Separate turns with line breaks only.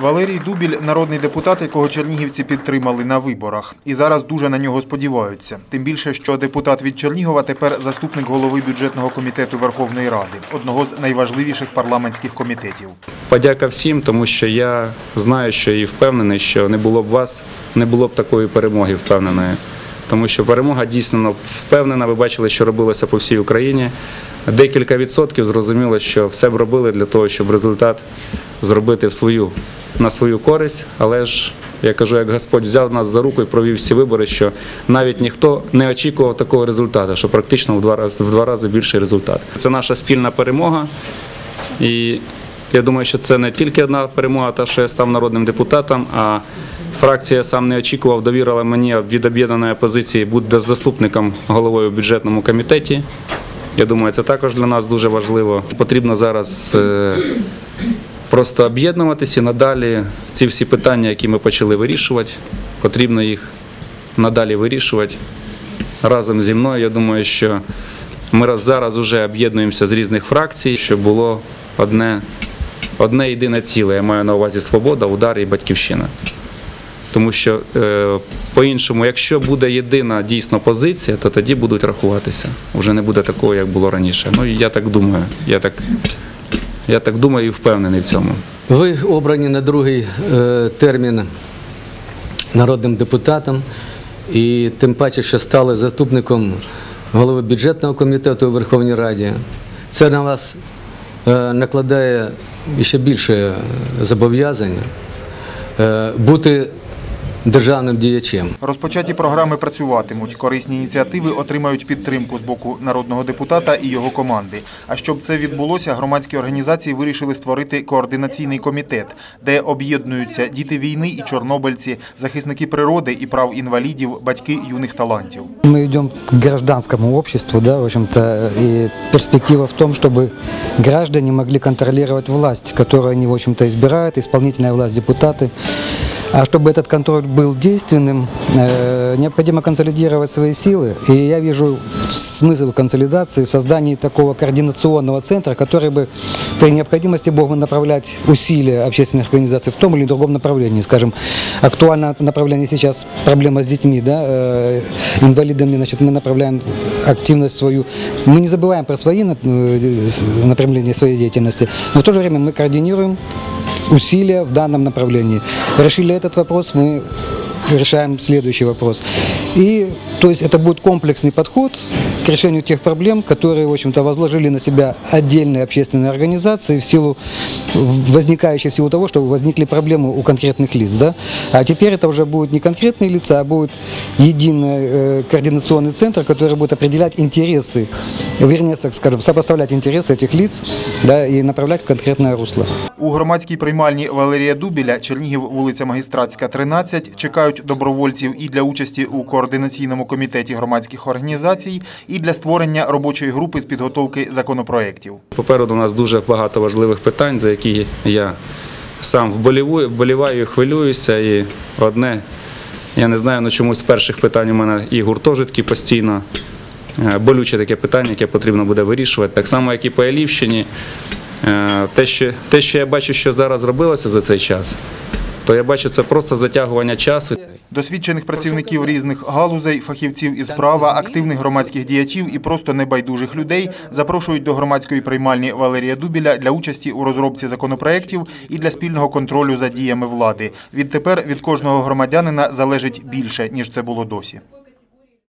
Валерій Дубіль народний депутат, якого чернігівці підтримали на виборах. І зараз дуже на нього сподіваються. Тим більше, що депутат від Чернігова тепер заступник голови бюджетного комітету Верховної Ради, одного з найважливіших парламентських комітетів.
Подяка всім, тому що я знаю, що і впевнений, що не було б вас, не було б такої перемоги впевненої. Тому що перемога дійсно впевнена. Ви бачили, що робилося по всій Україні. Декілька відсотків зрозуміло, що все б робили для того, щоб результат зробити в свою, на свою користь. Але ж я кажу, як Господь взяв нас за руку і провів всі вибори, що навіть ніхто не очікував такого результату, що практично в два рази в два рази більший результат. Це наша спільна перемога. І я думаю, що це не тільки одна перемога, та що я став народним депутатом, а фракція сам не очікував, довірила мені від об'єднаної опозиції бути заступником головою в бюджетному комітеті. Я думаю, це також для нас дуже важливо. Потрібно зараз е, просто об'єднуватися і надалі ці всі питання, які ми почали вирішувати, потрібно їх надалі вирішувати разом зі мною. Я думаю, що ми зараз вже об'єднуємося з різних фракцій, щоб було одне, одне єдине ціле. Я маю на увазі свобода, удар і батьківщина. Тому що е, по-іншому, якщо буде єдина дійсно позиція, то тоді будуть рахуватися. Вже не буде такого, як було раніше. Ну я так думаю. Я так, я так думаю і впевнений в цьому.
Ви обрані на другий е, термін народним депутатом, і тим паче, що стали заступником голови бюджетного комітету у Верховній Раді. Це на вас е, накладає ще більше зобов'язань е, бути державним діячем.
Розпочаті програми працюватимуть. Корисні ініціативи отримають підтримку з боку народного депутата і його команди. А щоб це відбулося, громадські організації вирішили створити координаційний комітет, де об'єднуються діти війни і чорнобильці, захисники природи і прав інвалідів, батьки юних талантів.
Мы идем к гражданскому обществу, да, в общем-то, и перспектива в том, чтобы граждане могли контролировать власть, которую они, в общем-то, избирают, исполнительная власть, депутаты. А чтобы этот контроль был действенным, э, необходимо консолидировать свои силы. И я вижу смысл консолидации в создании такого координационного центра, который бы при необходимости мог бы направлять усилия общественных организаций в том или другом направлении. Скажем, актуальное направление сейчас проблема с детьми, да, э, инвалидами, значит, мы направляем активность свою. Мы не забываем про свои э, направления своей деятельности, но в то же время мы координируем усилия в данном направлении. Решили этот вопрос, мы решаем следующий вопрос. И, то есть, это будет комплексный подход к решению тех проблем, которые, в общем-то, возложили на себя отдельные общественные организации в силу, возникающей в силу того, что возникли проблемы у конкретных лиц, да. А теперь это уже будут не конкретные лица, а будет единый э, координационный центр, который будет определять интересы, вернее, так скажем, сопоставлять интересы этих лиц, да, и направлять в конкретное русло.
У громадській приймальні Валерія Дубіля, Чернігів, вулиця Магістратська, 13, чекають добровольців і для участі у координаційному комітеті громадських організацій, і для створення робочої групи з підготовки законопроєктів.
Попереду у нас дуже багато важливих питань, за які я сам вболіваю, хвилююся. І одне, я не знаю, ну чомусь з перших питань у мене і гуртожитки постійно. Е, Болюче таке питання, яке потрібно буде вирішувати. Так само, як і по Елівщині. Е, Те, що, те, що я бачу, що зараз робилося за цей час, то я бачу це просто затягування часу.
Досвідчених працівників різних галузей, фахівців із права, активних громадських діячів і просто небайдужих людей запрошують до громадської приймальні Валерія Дубіля для участі у розробці законопроєктів і для спільного контролю за діями влади. Відтепер від кожного громадянина залежить більше ніж це було досі.